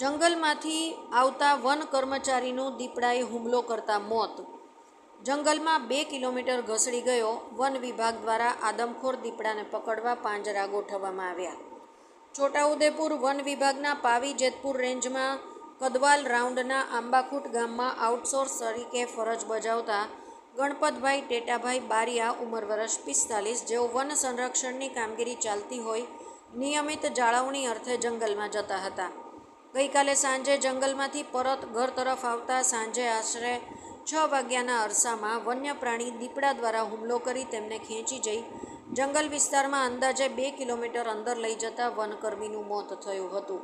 જંગલમાંથી આવતા વન કર્મચારીનું દીપડાએ હુમલો કરતા મોત. જંગલમાં બે કિલોમીટર ઘસડી ગયો. વન વિભાગ દ્વારા આદમખોર દીપડાને પકડવા પાંજરા ગોઠવવામાં આવ્યા. છોટાઉદેપુર વન વિભાગના પાવી જેતપુર રેન્જમાં કદવાલ રાઉન્ડના આંબાખૂટ ગામમાં આઉટસોર્સ તરીકે ફરજ બજાવતા ગણપતભાઈ ટેટાભાઈ બારિયા ઉંમર વર્ષ પિસ્તાલીસ, જેઓ વન સંરક્ષણની કામગીરી ચાલતી હોય, નિયમિત જાળવણી અર્થે જંગલમાં જતા હતા. ગઈકાલે સાંજે જંગલમાંથી પરત ઘર તરફ આવતા સાંજે આશરે છ વાગ્યાના અરસામાં વન્ય પ્રાણી દીપડા દ્વારા હુમલો કરી તેમને ખેંચી જઈ જંગલ વિસ્તારમાં અંદાજે બે કિલોમીટર અંદર લઈ જતા વનકર્મીનું મોત થયું હતું.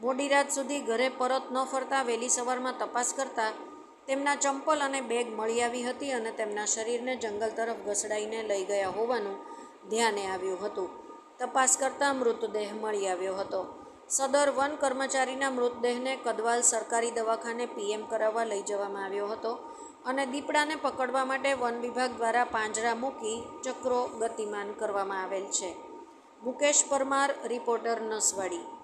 મોડી રાત સુધી ઘરે પરત ન ફરતા વહેલી સવારમાં તપાસ કરતા તેમના ચંપલ અને બેગ મળી આવી હતી અને તેમના શરીરને જંગલ તરફ ઘસડાઈને લઈ ગયા હોવાનું ધ્યાને આવ્યું હતું. તપાસ કરતાં મૃતદેહ મળી આવ્યો હતો. સદર વન કર્મચારીના મૃતદેહને કદવાલ સરકારી દવાખાને પીએમ કરાવવા લઈ જવામાં આવ્યો હતો અને દીપડાને પકડવા માટે વન વિભાગ દ્વારા પાંજરા મૂકી ચક્રો ગતિમાન કરવામાં આવેલ છે. મુકેશ પરમાર, રિપોર્ટર નસવાડી.